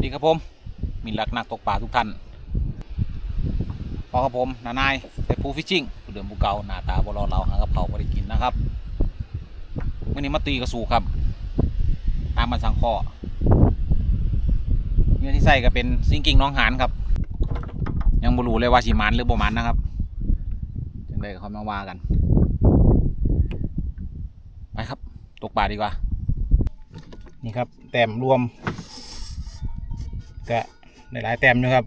วัสดีครับผมมีหลักนักตกปลาทุกท่านพอครับผมนานายแต่ผู้ฟิชชิ่งผู้เดิมผู้เก่าหน้าตาบรอเราหากับเขาไม่ได้กินนะครับวันนี้มาตีกระสูครับ ตามมาสังข้อเนื้อที่ใส่ก็เป็นซิงกิ้งน้องหานครับ ยังบ่รู้เลยว่าสิมันหรือบ่มันนะครับจังไดก็ค่อยมาว่ากัน ไปครับ ตกปลาดีกว่า นี่ครับ แต้มรวม ก็หลายๆแต้มอยู่ครับ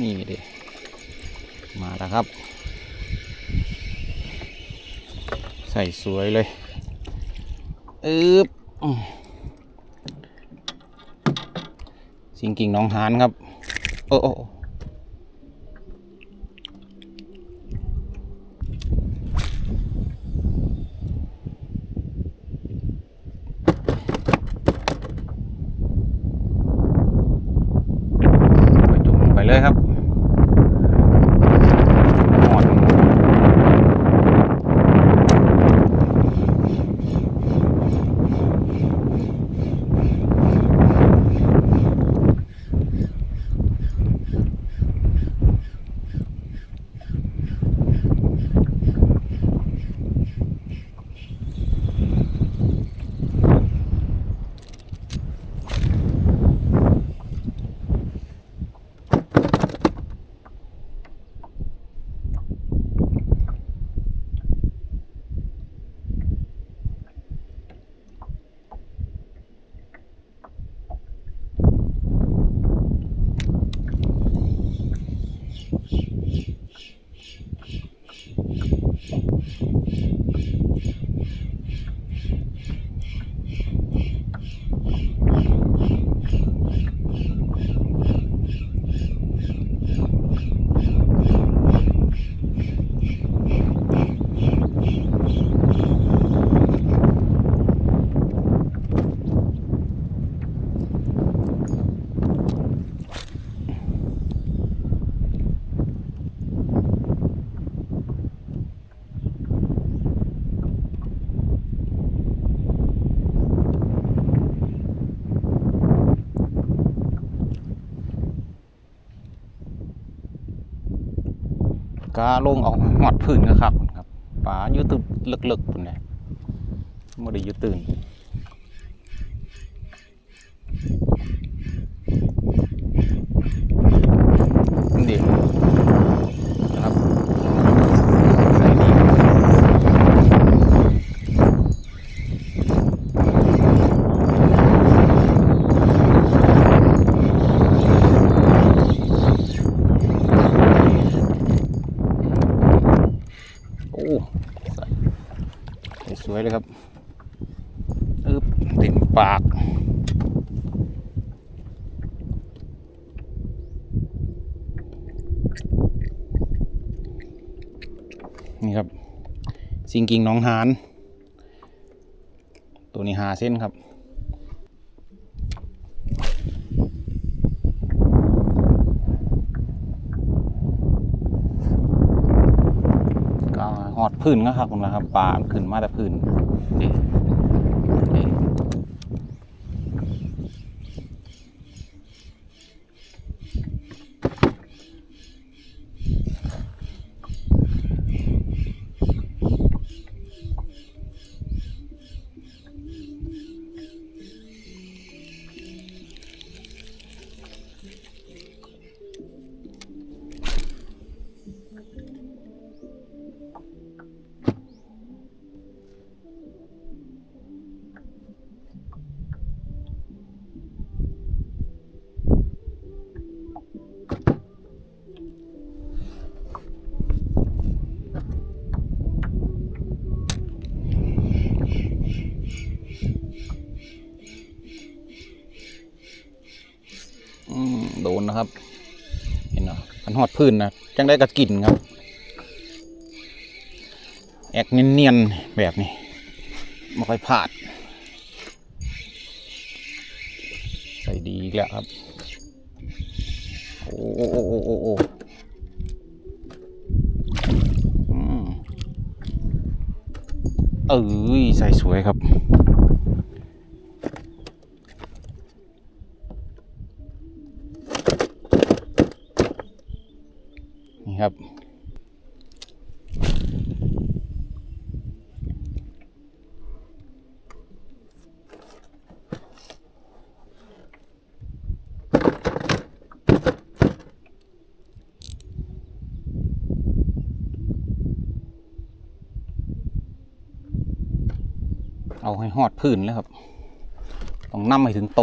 นี่ดิ มาแล้วครับ ใส่สวยเลยอึบอืมสิงกิ่งน้องหานครับ โอ้โอ้ ก็ลงเออกหอดพื้นนะครับครับป่าอยู่ตึกลึกๆปุ่นเนี่ยไม่ได้อยู่ตื่นดินะครับใส่ดีโอ้ใส่ใส่สวยเลยครับอึบเต็มปาก นี่ครับสิงกิงน้องหานตัวนี้หาเส้นครับก็หอดพื้นนะครับผมนะครับปลาขึ้นมาแต่พื้นนี่ ห็นเนาะมันหอดพื้นนะจังได้ก็กินครับ แอกเนียนๆแบบนี้ไม่ค่อยพลาด ใส่ดีอีกแล้วครับ โอ้โอ้โอ้โอ้โอ้เอ้ยใส่สวยครับ นี่ครับ เอาให้หอดพื้นแล้วครับ ต้องนำให้ถึงโต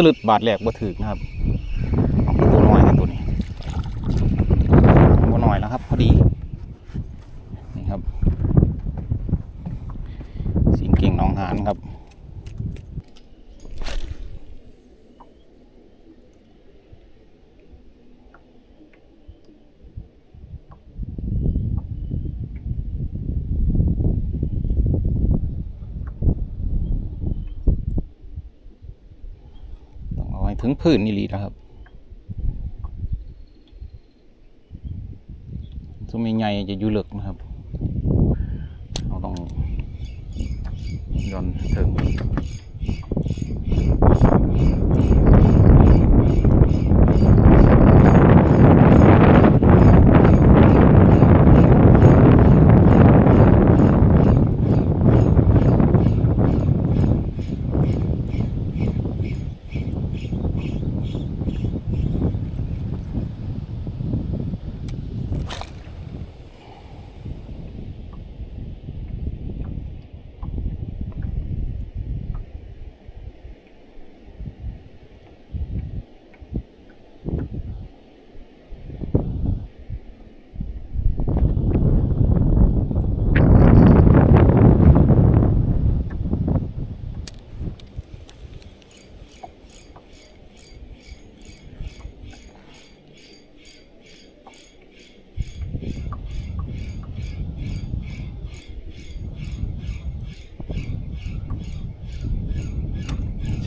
ตรึดบาทแหลกบ่ถึกนะครับตัวน้อยนะตัวนี้บ่น้อยแล้วครับ พอดีนี่ครับสิงเก่งน้องหานครับ ต้องเอาให้ ถึงพื้นนี่ลีนะครับตัวไมใหญ่จะอยู่ลึกนะครับเราต้องย้อนถึง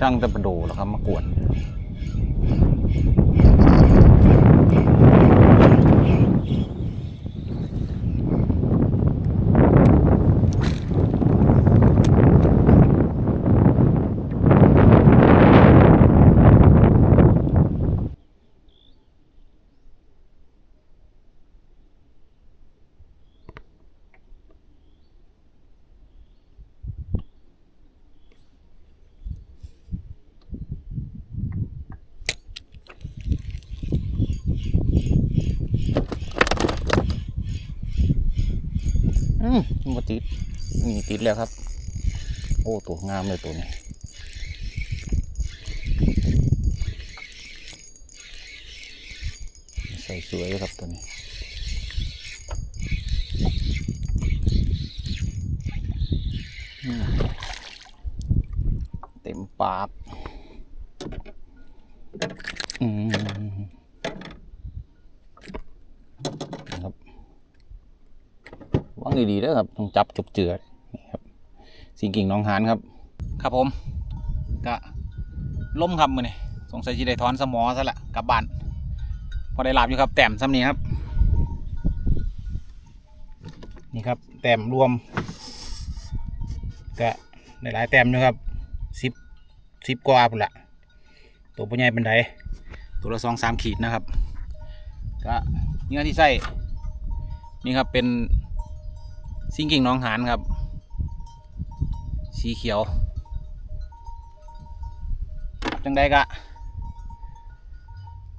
ช่างตะประโดแล้วครับมากวน อื มมันบ่ติดนี่ติดแล้วครับ โอ้ตัวงามเลยตัวนี้ใส่สวยเลยครับตัวนี้เต็มปาก อืมนะครับ วาง ดีๆเด้อครับต้องจับจบเจือนี่ครับสิงกิ่งน้องหานครับ ครับผมกะล้มครับมือนี่สงสัยจะได้ถอนสมอซะละกลับบ้านพอได้หลับอยู่ครับ แต้มซ้ำนี้ครับ นี่ครับ แต้มรวมก็ได้หลายแต้มอยู่ครับสิบสิบกว่าพุ่นละตัวปัญญาเป็นไดตัวละสองสามขีดนะครับก็เนื้อที่ใส่นี่ครับเป็น ซิงกิ่งน้องหานครับ สีเขียว จังใดกะ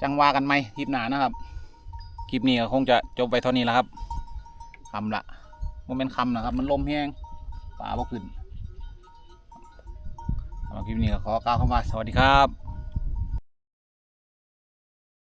จังว่ากันไหมคลิปหนานะครับ คลิปนี้ก็คงจะจบไปเท่านี้แล้วครับคำละมันเป็นคำนะครับ มันลมแห้งป่าบ่ขึ้นสำหรับคลิปนี้ก็ขอกล่าวคำว่าสวัสดีครับ